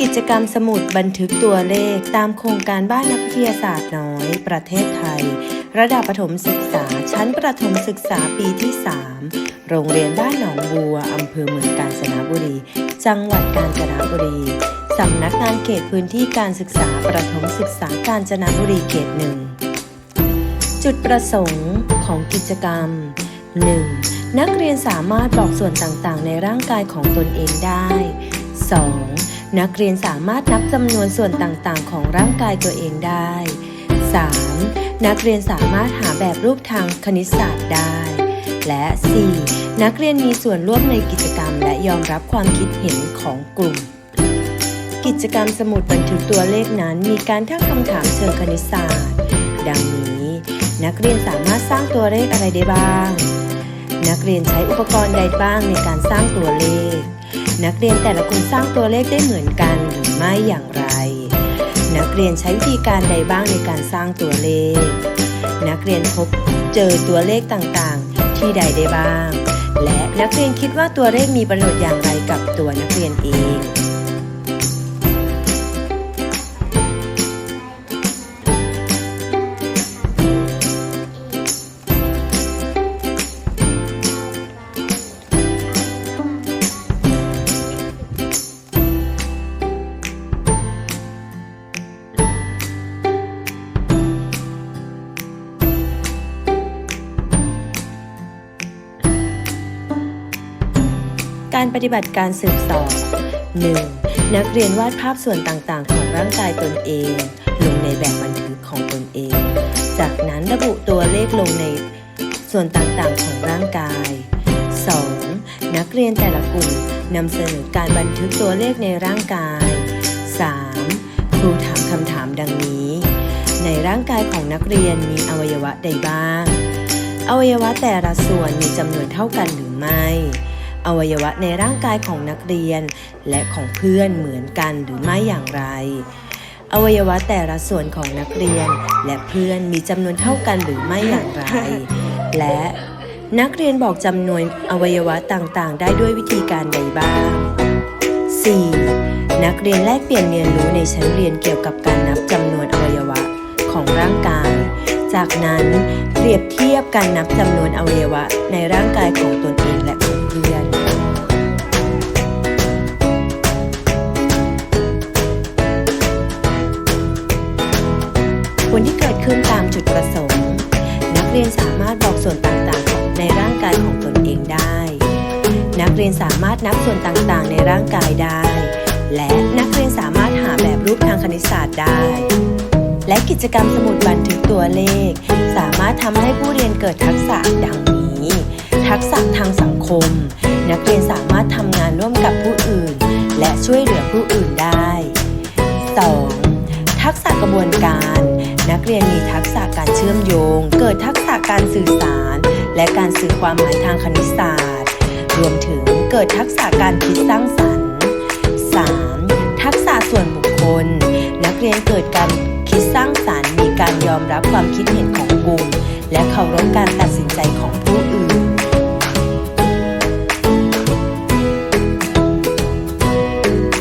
กิจกรรมสมุดบันทึกตัวเลขตามโครงการบ้านนักวิทยาศาสตร์น้อย ประเทศไทย ระดับประถมศึกษา ชั้นประถมศึกษาปีที่ 3 โรงเรียนบ้านหนองบัวอำเภอเมืองกาญจนบุรี จังหวัดกาญจนบุรีสำนักงานเขตพื้นที่การศึกษาประถมศึกษากาญจนบุรีเขตหนึ่งจุดประสงค์ของกิจกรรม 1. นักเรียนสามารถบอกส่วนต่างๆ ในร่างกายของตนเองได้ 2. นักเรียนสามารถนับจำนวนส่วนต่างๆ ของร่างกายตัวเองได้ 3. นักเรียนสามารถหาแบบรูปทางคณิตศาสตร์ได้ และ 4. นักเรียนมีส่วนร่วมในกิจกรรม และยอมรับความคิดเห็นของกลุ่ม กิจกรรมสมุดบันทึกตัวเลขนั้น มีการตั้งคำถามเชิงคณิตศาสตร์ ดังนี้ นักเรียนสามารถสร้างตัวเลขอะไรได้บ้าง นักเรียนใช้อุปกรณ์ใดบ้างในการสร้างตัวเลข นักเรียนแต่ละกลุ่มสร้างตัวเลขได้เหมือนกันหรือไม่อย่างไร นักเรียนใช้วิธีการใดบ้างในการสร้างตัวเลข นักเรียนพบเจอตัวเลขต่างๆ ที่ใดได้บ้าง และนักเรียนคิดว่าตัวเลขมีประโยชน์อย่างไรกับตัวนักเรียนเอง การปฏิบัติการสืบสอบ 1. นักเรียนวาดภาพส่วนต่างๆ ของร่างกายตนเอง ลงในแบบบันทึกของตนเอง จากนั้นระบุตัวเลขลงในส่วนต่างๆ ของร่างกาย 2. นักเรียนแต่ละกลุ่มนำเสนอการบันทึกตัวเลขในร่างกาย 3. ครูถามคำถามดังนี้ ในร่างกายของนักเรียนมีอวัยวะใดบ้าง อวัยวะแต่ละส่วนมีจำนวนเท่ากันหรือไม่ อวัยวะในร่างกายของนักเรียน และของเพื่อนเหมือนกันหรือไม่อย่างไร อวัยวะแต่ละส่วนของนักเรียน และเพื่อนมีจำนวนเท่ากันหรือไม่อย่างไร และนักเรียนบอกจำนวนอวัยวะต่างๆ ได้ด้วยวิธีการใดบ้าง 4. นักเรียนแลกเปลี่ยนเรียนรู้ในชั้นเรียนเกี่ยวกับการนับจำนวนอวัยวะของร่างกาย จากนั้น เปรียบเทียบการนับจำนวนอวัยวะในร่างกายของตนเองและของเพื่อนผลที่เกิดขึ้นตามจุดประสงค์ นักเรียนสามารถบอกส่วนต่างๆ ในร่างกายของตนเองได้ นักเรียนสามารถนับส่วนต่างๆ ในร่างกายได้ และนักเรียนสามารถหาแบบรูปทางคณิตศาสตร์ได้ และกิจกรรมสมุดบันทึกตัวเลข สามารถทำให้ผู้เรียนเกิดทักษะดังนี้ ทักษะทางสังคม นักเรียนสามารถทำงานร่วมกับผู้อื่น และช่วยเหลือผู้อื่นได้ 2. ทักษะกระบวนการ นักเรียนมีทักษะการเชื่อมโยง เกิดทักษะการสื่อสาร และการสื่อความหมายทางคณิตศาสตร์ รวมถึงเกิดทักษะการคิดสร้างสรรค์ 3. ทักษะส่วนบุคคล นักเรียนเกิดการ การยอมรับความคิดเห็นของกลุ่มและเคารพการตัดสินใจของผู้